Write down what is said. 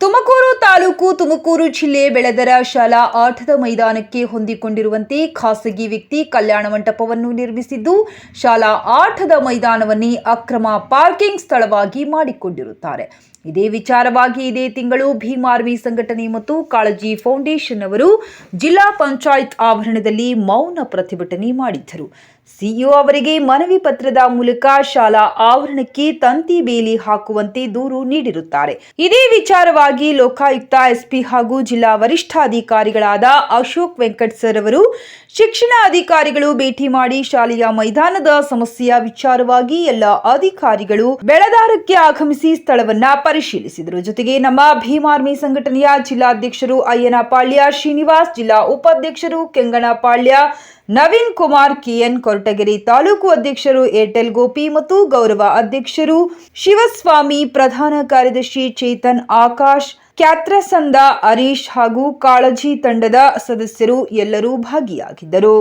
ತುಮಕೂರು ತಾಲೂಕು ತುಮಕೂರು ಜಿಲ್ಲೆ ಬೆಳೆದರ ಶಾಲಾ ಆಟದ ಮೈದಾನಕ್ಕೆ ಹೊಂದಿಕೊಂಡಿರುವಂತೆ ಖಾಸಗಿ ವ್ಯಕ್ತಿ ಕಲ್ಯಾಣ ಮಂಟಪವನ್ನು ನಿರ್ಮಿಸಿದ್ದು, ಶಾಲಾ ಆಟದ ಮೈದಾನವನ್ನೇ ಅಕ್ರಮ ಪಾರ್ಕಿಂಗ್ ಸ್ಥಳವಾಗಿ ಮಾಡಿಕೊಂಡಿರುತ್ತಾರೆ. ಇದೇ ವಿಚಾರವಾಗಿ ಇದೇ ತಿಂಗಳು ಭೀಮ್ ಆರ್ಮಿ ಸಂಘಟನೆ ಮತ್ತು ಕಾಳಜಿ ಫೌಂಡೇಶನ್ ಅವರು ಜಿಲ್ಲಾ ಪಂಚಾಯತ್ ಆವರಣದಲ್ಲಿ ಮೌನ ಪ್ರತಿಭಟನೆ ಮಾಡಿದ್ದರು. ಸಿಇಒ ಅವರಿಗೆ ಮನವಿ ಪತ್ರದ ಮೂಲಕ ಶಾಲಾ ಆವರಣಕ್ಕೆ ತಂತಿ ಬೇಲಿ ಹಾಕುವಂತೆ ದೂರು ನೀಡಿರುತ್ತಾರೆ. ಇದೇ ವಿಚಾರವಾಗಿ ಲೋಕಾಯುಕ್ತ ಎಸ್ಪಿ ಹಾಗೂ ಜಿಲ್ಲಾ ವರಿಷ್ಠಾಧಿಕಾರಿಗಳಾದ ಅಶೋಕ್ ವೆಂಕಟ್ ಸರ್ ಅವರು ಶಿಕ್ಷಣ ಅಧಿಕಾರಿಗಳು ಭೇಟಿ ಮಾಡಿ ಶಾಲೆಯ ಮೈದಾನದ ಸಮಸ್ಯೆಯ ವಿಚಾರವಾಗಿ ಎಲ್ಲ ಅಧಿಕಾರಿಗಳು ಬೆಳದಾರಕ್ಕೆ ಆಗಮಿಸಿ ಸ್ಥಳವನ್ನ ಪರಿಶೀಲಿಸಿದರು. ಜೊತೆಗೆ ನಮ್ಮ ಭೀಮಾರ್ಮಿ ಸಂಘಟನೆಯ ಜಿಲ್ಲಾಧ್ಯಕ್ಷರು ಅಯ್ಯನಪಾಳ್ಯ ಶ್ರೀನಿವಾಸ್, ಜಿಲ್ಲಾ ಉಪಾಧ್ಯಕ್ಷರು ಕೆಂಗಣಪಾಳ್ಯ ನವೀನ್ ಕುಮಾರ್ ಕೆಎನ್ ಕೊರಟಗಿರಿ ತಾಲೂಕು ಅಧ್ಯಕ್ಷರು ಏರ್ಟೆಲ್ ಗೋಪಿ ಮತ್ತು ಗೌರವ ಅಧ್ಯಕ್ಷರು ಶಿವಸ್ವಾಮಿ, ಪ್ರಧಾನ ಕಾರ್ಯದರ್ಶಿ ಚೇತನ್ ಆಕಾಶ್, ಕ್ಯಾತ್ರಸಂದ ಹರೀಶ್ ಹಾಗೂ ಕಾಳಜಿ ತಂಡದ ಸದಸ್ಯರು ಎಲ್ಲರೂ ಭಾಗಿಯಾಗಿದ್ದರು.